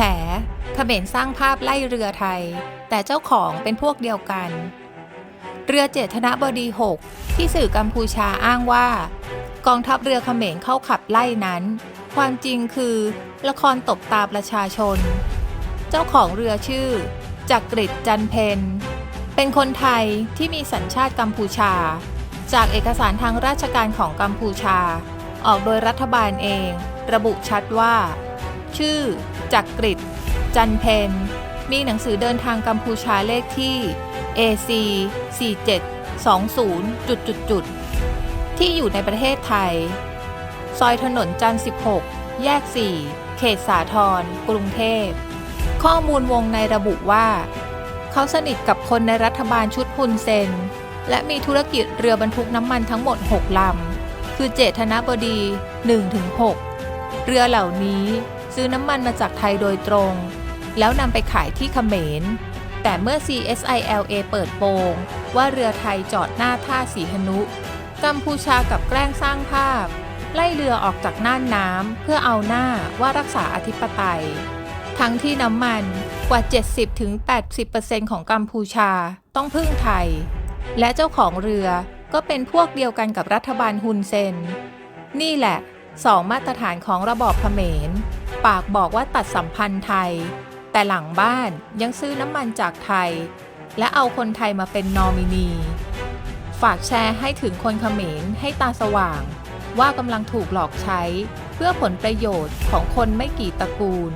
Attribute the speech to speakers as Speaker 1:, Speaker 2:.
Speaker 1: ขเขมรสร้างภาพไล่เรือไทย แต่เจ้าของเป็นพวกเดียวกัน เรือเจตนบดี 6 ที่สื่อกัมพูชาอ้างว่า กองทัพเรือเขมรเข้าขับไล่นั้น ความจริงคือละครตบตาประชาชน เจ้าของเรือชื่อจักริดจันเพนเป็นคนไทยที่มีสัญชาติกัมพูชา จากเอกสารทางราชการของกัมพูชา ออกโดยรัฐบาลเอง ระบุชัดว่า ชื่อ จักกริดจันเพนมีหนังสือเดินทางกัมพูชาเลขที่ AC 4720จุดจุดจุดที่อยู่ในประเทศไทย ซอยถนนจันทร์16 แยก 4 เขตสาทรกรุงเทพ ข้อมูลวงในระบุว่า เขาสนิทกับคนในรัฐบาลชุดฮุนเซน และมีธุรกิจเรือบรรทุกน้ำมันทั้งหมด 6 ลำ คือเจตนบดี 1-6 เรือเหล่านี้ ซื้อน้ำมันมาจากไทยโดยตรง แล้วนำไปขายที่เขมร แต่เมื่อ CSILA เปิดโปงว่าเรือไทยจอดหน้าท่าสีหนุ กัมพูชากับแกล้งสร้างภาพ ไล่เรือออกจากน่านน้ำเพื่อเอาหน้าว่ารักษาอธิปไตย ทั้งที่น้ำมันกว่า 70-80%ของกัมพูชาต้องพึ่งไทย และเจ้าของเรือก็เป็นพวกเดียวกันกับรัฐบาลฮุนเซน นี่แหละ สองมาตรฐานของระบอบเขมร ปากบอกว่าตัดสัมพันธ์ไทย แต่หลังบ้านยังซื้อน้ำมันจากไทย และเอาคนไทยมาเป็นนอมินี ฝากแชร์ให้ถึงคนเขมรให้ตาสว่าง ว่ากำลังถูกหลอกใช้ เพื่อผลประโยชน์ของคนไม่กี่ตระกูล